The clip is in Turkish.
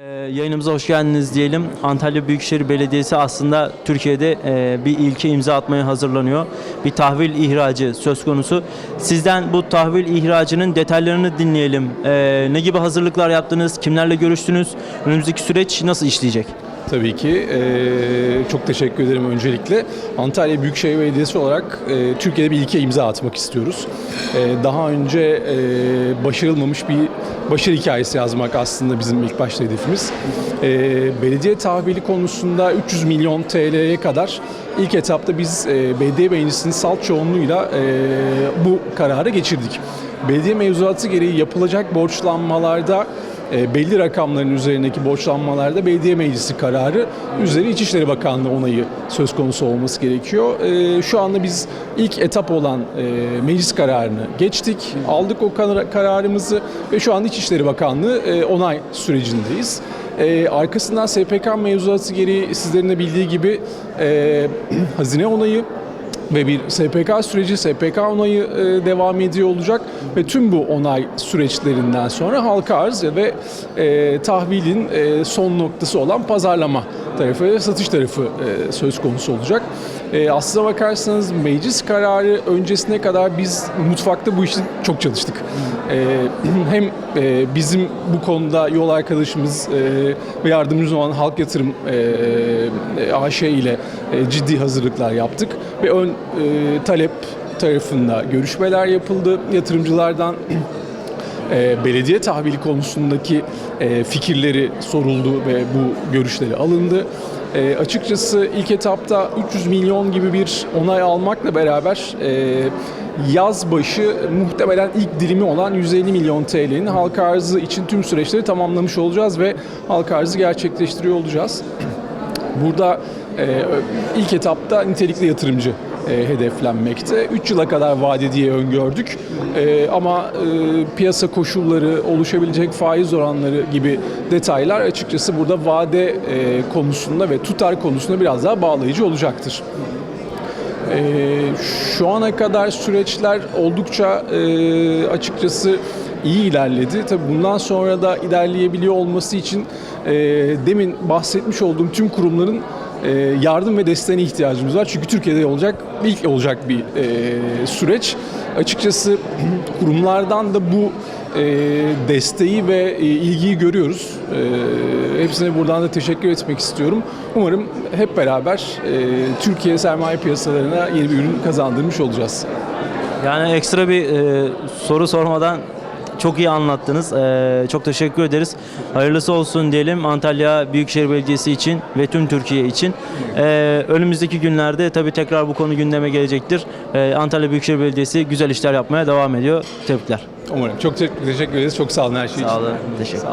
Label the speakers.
Speaker 1: Ee, Yayınımıza hoş geldiniz diyelim. Antalya Büyükşehir Belediyesi aslında Türkiye'de e, bir ilke imza atmaya hazırlanıyor. Bir tahvil ihracı söz konusu. Sizden bu tahvil ihracının detaylarını dinleyelim. Ee, Ne gibi hazırlıklar yaptınız? Kimlerle görüştünüz? Önümüzdeki süreç nasıl işleyecek?
Speaker 2: Tabii ki. Eee, çok teşekkür ederim öncelikle. Antalya Büyükşehir Belediyesi olarak eee, Türkiye'de bir ilke imza atmak istiyoruz. Eee, daha önce eee, başarılmamış bir başarı hikayesi yazmak aslında bizim ilk başta hedefimiz. Eee, belediye tahvili konusunda 300 milyon TL'ye kadar ilk etapta biz eee, belediye meclisinin salt çoğunluğuyla eee, bu kararı geçirdik. Belediye mevzuatı gereği yapılacak borçlanmalarda e, belli rakamların üzerindeki borçlanmalarda belediye meclisi kararı üzeri İçişleri Bakanlığı onayı söz konusu olması gerekiyor. E, şu anda biz ilk etap olan e, meclis kararını geçtik, aldık o kar- kararımızı ve şu an İçişleri Bakanlığı e, onay sürecindeyiz. E, arkasından SPK mevzuatı gereği sizlerin de bildiği gibi e, hazine onayı ve bir SPK süreci, SPK onayı e, devam ediyor olacak ve tüm bu onay süreçlerinden sonra halka arz ve e, tahvilin e, son noktası olan pazarlama tarafı ve satış tarafı söz konusu olacak. Aslına bakarsanız meclis kararı öncesine kadar biz mutfakta bu için çok çalıştık. Hem bizim bu konuda yol arkadaşımız ve yardımcımız olan Halk Yatırım e, AŞ ile ciddi hazırlıklar yaptık ve ön e, talep tarafında görüşmeler yapıldı. Yatırımcılardan e, belediye tahvili konusundaki e, fikirleri soruldu ve bu görüşleri alındı. E, açıkçası ilk etapta 300 milyon gibi bir onay almakla beraber e, yaz başı muhtemelen ilk dilimi olan 150 milyon TL'nin halka arzı için tüm süreçleri tamamlamış olacağız ve halka arzı gerçekleştiriyor olacağız. Burada e, ilk etapta nitelikli yatırımcı e, hedeflenmekte. 3 yıla kadar vade diye öngördük. E, ama e, piyasa koşulları, oluşabilecek faiz oranları gibi detaylar açıkçası burada vade e, konusunda ve tutar konusunda biraz daha bağlayıcı olacaktır. E, şu ana kadar süreçler oldukça e, açıkçası iyi ilerledi. Tabii bundan sonra da ilerleyebiliyor olması için e, demin bahsetmiş olduğum tüm kurumların yardım ve desteğine ihtiyacımız var. Çünkü Türkiye'de olacak ilk olacak bir e, süreç. Açıkçası kurumlardan da bu e, desteği ve e, ilgiyi görüyoruz. Hepsine buradan da teşekkür etmek istiyorum. Umarım hep beraber Türkiye sermaye piyasalarına yeni bir ürün kazandırmış olacağız.
Speaker 1: Yani ekstra bir e, soru sormadan çok iyi anlattınız. E, çok teşekkür ederiz. Hayırlısı olsun diyelim Antalya Büyükşehir Belediyesi için ve tüm Türkiye için. E, önümüzdeki günlerde tabii tekrar bu konu gündeme gelecektir. E, Antalya Büyükşehir Belediyesi güzel işler yapmaya devam ediyor. Tebrikler.
Speaker 2: Umarım. Çok te- teşekkür ederiz. Çok sağ olun her şey için.
Speaker 1: Sağ olun. Teşekkür